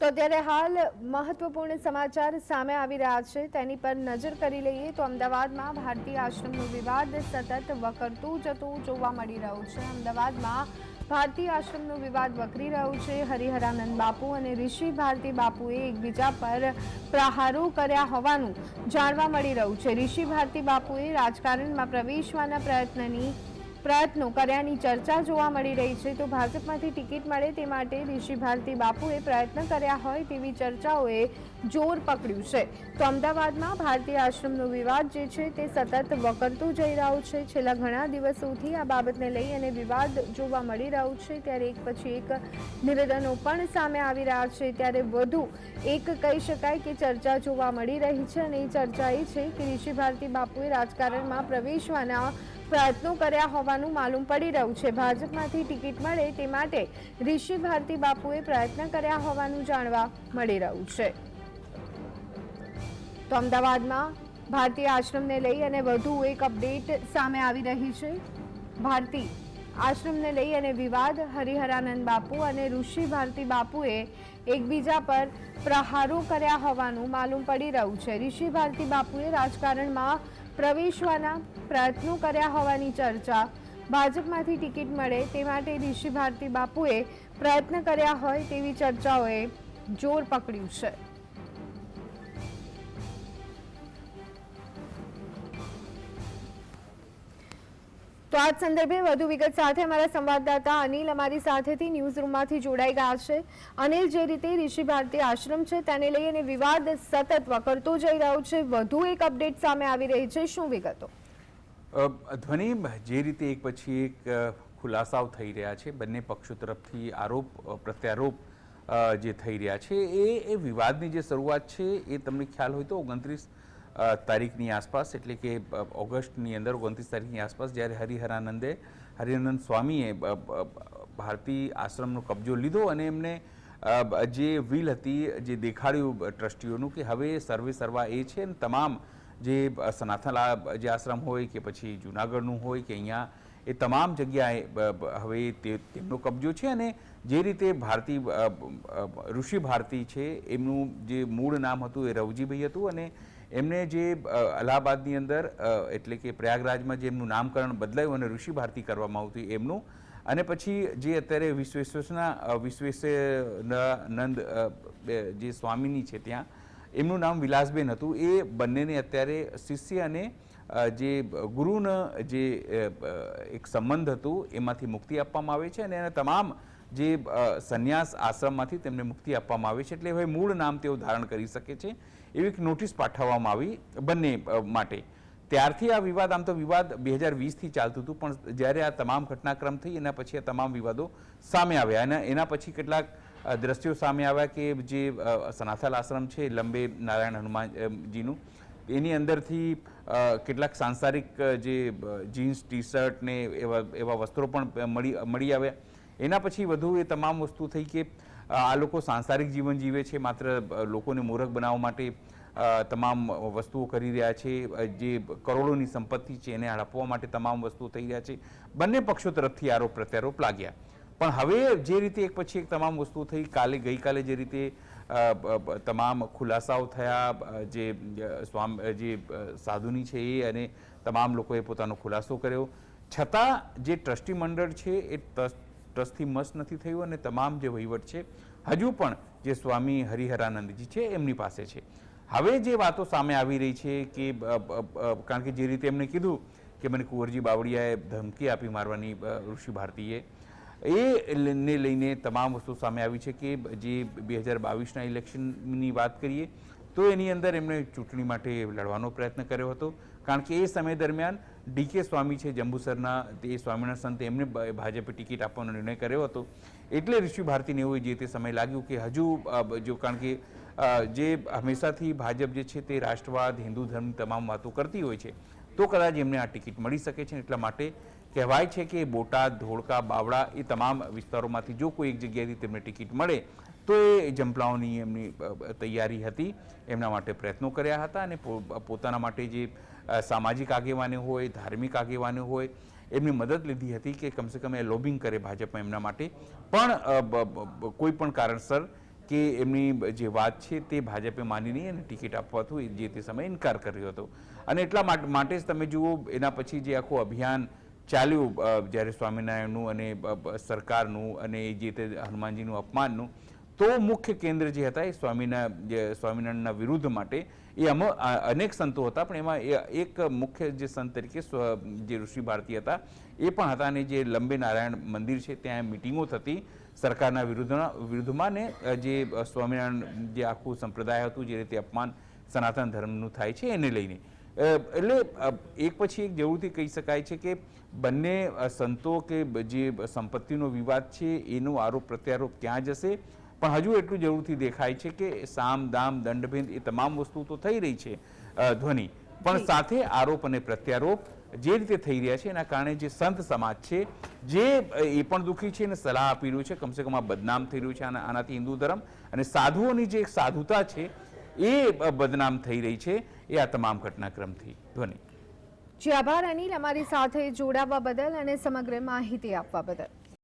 તો અત્યારે હાલ મહત્વપૂર્ણ સમાચાર સામે આવી રહ્યા છે. તેની પર નજર કરી લઈએ તો અમદાવાદમાં ભારતીય આશ્રમનું વિવાદ સતત વકરતું જતું જોવા મળી રહ્યું છે. અમદાવાદમાં ભારતીય આશ્રમનો વિવાદ વકરી રહ્યો છે. હરિહરાનંદ બાપુ અને ઋષિ ભારતી બાપુએ એકબીજા પર પ્રહારો કર્યા હોવાનું જાણવા મળી રહ્યું છે. ઋષિ ભારતી બાપુએ રાજકારણમાં પ્રવેશવાના પ્રયત્નની પ્રયત્નો કર્યાની ચર્ચા જોવા મળી રહી છે તો ભાજપમાંથી ટિકિટ મળે તે માટે ઋષિ ભારતી બાપુએ પ્રયત્ન કર્યા હોય તેવી ચર્ચાઓએ જોર પકડ્યું છે. તો અમદાવાદમાં ભારતીય આશ્રમનો વિવાદ જે છે તે સતત વકરતો જઈ રહ્યો છે. છેલ્લા ઘણા દિવસોથી આ બાબતને લઈ અને વિવાદ જોવા મળી રહ્યું છે. ત્યારે એક પછી એક નિવેદનો પણ સામે આવી રહ્યા છે. ત્યારે વધુ એક કહી શકાય કે ચર્ચા જોવા મળી રહી છે અને એ ચર્ચા એ છે કે ઋષિ ભારતી બાપુએ રાજકારણમાં પ્રવેશવાના પ્રયત્નો કર્યા હોવાનું માલુમ પડી રહ્યું છે. ભાજપમાંથી ટિકિટ મળે તે માટે ઋષિ ભારતી બાપુએ પ્રયત્ન કર્યા હોવાનું જાણવા મળી રહ્યું છે. તો અમદાવાદમાં ભારતીય આશ્રમને લઈ અને વધુ એક અપડેટ સામે આવી રહી છે. ભારતી આશ્રમને લઈ અને વિવાદ હરિહરાનંદ બાપુ અને ઋષિ ભારતી બાપુએ એકબીજા પર પ્રહારો કર્યા હોવાનું માલુમ પડી રહ્યું છે. ઋષિ ભારતી બાપુએ રાજકારણમાં પ્રવેશવાના પ્રયત્નો કર્યા હોવાની ચર્ચા. ભાજપમાંથી ટિકિટ મળે તે માટે ઋષિ ભારતી બાપુએ પ્રયત્ન કર્યા હોય તેવી ચર્ચાઓએ જોર પકડ્યું છે. તો આ સંદર્ભે વધુ વિગત સાથે અમારા સંવાદદાતા અનિલ અમારી સાથેથી ન્યૂઝ રૂમમાંથી જોડાઈ ગયા છે. અનિલ, જે રીતે ઋષિ ભારતી આશ્રમ છે, તેને લઈ અને વિવાદ સતત વકરતો જઈ રહ્યો છે. વધુ એક અપડેટ સામે આવી રહી છે. શું વિગતો? ધ્વનિ જે રીતે એક પછી એક ખુલાસાઓ થઈ રહ્યા છે, બંને પક્ષો તરફથી આરોપ પ્રત્યારોપ જે થઈ રહ્યા છે, એ એ વિવાદની જે શરૂઆત છે, એ તમને ખ્યાલ હોય તો ઓગણત્રીસ તારીખની આસપાસ, એટલે કે ઓગસ્ટની અંદર, ઓગણત્રીસ તારીખની આસપાસ જ્યારે હરિહરાનંદે હરિહરાનંદ સ્વામીએ ભારતીય આશ્રમનો કબજો લીધો અને એમને જે વિલ હતી, જે દેખાડ્યું ટ્રસ્ટીઓનું કે હવે સર્વે સર્વા એ છે ને તમામ જે સનાથનલા જે આશ્રમ હોય કે પછી જુનાગઢનું હોય કે અહીંયા, એ તમામ જગ્યાએ હવે તે, તેમનો કબજો છે અને જે રીતે ભારતી ઋષિ ભારતી છે, એમનું જે મૂળ નામ હતું એ રવજીભાઈ હતું અને એમને જે અલ્હાબાદની અંદર એટલે કે પ્રયાગરાજમાં જે એમનું નામકરણ બદલાયું અને ઋષિ ભારતી કરવામાં આવતું એમનું, અને પછી જે અત્યારે વિશ્વેશ્વરના વિશ્વેશનંદ જે સ્વામીની છે ત્યાં, એમનું નામ વિલાસબેન હતું. એ બંનેને અત્યારે શિષ્ય અને જે ગુરુનો જે એક સંબંધ હતું, એમાંથી મુક્તિ આપવામાં આવે છે અને એના તમામ જે સંન્યાસ આશ્રમમાંથી તેમને મુક્તિ આપવામાં આવે છે એટલે હવે મૂળ નામ તેઓ ધારણ કરી શકે છે. એવી એક નોટિસ પાઠવવામાં આવી બંને માટે. ત્યારથી આ વિવાદ, આમ તો વિવાદ બે હજાર વીસથી ચાલતું હતું, પણ જ્યારે આ તમામ ઘટનાક્રમ થઈ, એના પછી આ તમામ વિવાદો સામે આવ્યા. અને એના પછી કેટલાક દ્રશ્યો સામે આવ્યા કે જે સનાથલ આશ્રમ છે, લંબે નારાયણ હનુમાનજીનું એની અંદરથી કેટલાક સાંસારિક જે જીન્સ ટી શર્ટ ને એવા એવા વસ્ત્રો પણ મળી મળી આવ્યા. એના પછી વધુ એ તમામ વસ્તુ થઈ કે આ લોકો સાંસારિક જીવન જીવે છે, માત્ર લોકોને મૂર્ખ બનાવવા માટે તમામ વસ્તુઓ કરી રહ્યા છે જે કરોડોની સંપત્તિ છે એને હડપવા માટે તમામ વસ્તુઓ થઈ રહ્યા છે. બંને પક્ષો તરફથી આરોપ પ્રત્યારોપ લાગ્યા. પણ હવે જે રીતે એક પછી એક તમામ વસ્તુ થઈ, કાલે ગઈકાલે જે રીતે તમામ ખુલાસાઓ થયા જે સ્વામ જે સાધુની છે એ અને તમામ લોકોએ પોતાનો ખુલાસો કર્યો. છતાં જે ટ્રસ્ટી મંડળ છે એ ટ્રસ્ટથી મસ્ત નથી થયું અને તમામ જે વહીવટ છે, હજુ પણ જે સ્વામી હરિહરાનંદજી છે, એમની પાસે છે. હવે જે વાતો સામે આવી રહી છે કે કારણ કે જે રીતે એમણે કીધું કે મને કુંવરજી બાવળિયાએ ધમકી આપી મારવાની ઋષિ ભારતીએ, એ ને લઈને તમામ વસ્તુ સામે આવી છે કે, જે બે હજાર બાવીસના ઇલેક્શનની વાત કરીએ, તો એની અંદર એમણે ચૂંટણી માટે લડવાનો પ્રયત્ન કર્યો હતો. કારણ કે એ સમય દરમિયાન ડીકે સ્વામી છે, જંબુસરના તે સ્વામિનારાયણ સંત એમને ભાજપે ટિકિટ આપવાનો નિર્ણય કર્યો હતો. એટલે ઋષિ ભારતીને એવું જે તે સમય લાગ્યું કે હજુ જો કારણ કે જે હંમેશાથી ભાજપ જે છે તે રાષ્ટ્રવાદ, હિન્દુ ધર્મની તમામ વાતો કરતી હોય છે, તો કદાચ એમને આ ટિકિટ મળી શકે છે. એટલા માટે કહેવાય છે કે બોટાદ, ધોળકા, બાવળા એ તમામ વિસ્તારોમાંથી જો કોઈ એક જગ્યાએથી તેમને ટિકિટ મળે, તો એ જંપલાઓની એમની તૈયારી હતી. એમના માટે પ્રયત્નો કર્યા હતા અને પોતાના માટે જે સામાજિક આગેવાની હોય, ધાર્મિક આગેવાનો હોય, એમની મદદ લીધી હતી કે કમસે કમ એ લોબિંગ કરે ભાજપમાં એમના માટે. પણ કોઈ પણ કારણસર કે એમની જે વાત છે તે ભાજપે માની નહીં અને ટિકિટ આપવાથી જે તે સમયે ઇનકાર કર્યો હતો. અને એટલા માટે જ તમે જુઓ, એના પછી જે આખું અભિયાન ચાલ્યું જ્યારે સ્વામિનારાયણનું અને સરકારનું અને જે તે હનુમાનજીનું અપમાનનું તો મુખ્ય કેન્દ્ર જે હતા એ સ્વામીના, જે સ્વામિનારાયણના વિરુદ્ધ માટે એ આમાં અનેક સંતો હતા, પણ એમાં એક મુખ્ય જે સંત તરીકે સ્વ- જે ઋષિ ભારતી હતા, એ પણ હતા અને જે લંબે નારાયણ મંદિર છે, ત્યાં મિટિંગો થતી સરકારના વિરુદ્ધના, વિરુદ્ધમાં ને જે સ્વામિનારાયણ જે આખું સંપ્રદાય હતું, જે રીતે અપમાન સનાતન ધર્મનું થાય છે, એને લઈને. એટલે એક પછી એક જરૂરથી કહી શકાય છે કે બંને સંતો કે જે સંપત્તિનો વિવાદ છે, એનો આરોપ પ્રત્યારોપ ક્યાં જશે? પણ હજુ એટલું જરૂરથી દેખાય છે કે સામ દામ દંડભેદ એ તમામ વસ્તુ તો થઈ રહી છે ધ્વનિ. પણ સાથે આરોપ અને પ્રત્યારોપ જે રીતે થઈ રહ્યા છે એના કારણે જે સંત સમાજ છે જે એ પણ દુઃખી છે અને સલાહ આપી રહ્યું છે કમસે કમ આ બદનામ થઈ રહ્યું છે આના આનાથી હિન્દુ ધર્મ. અને સાધુઓની જે સાધુતા છે એ બદનામ થઈ રહી છે એ આ તમામ ઘટનાક્રમથી. ધ્વનિ. જી આભાર અનિલ. અમારી સાથે જોડાવા બદલ અને સમગ્ર માહિતી આપવા બદલ.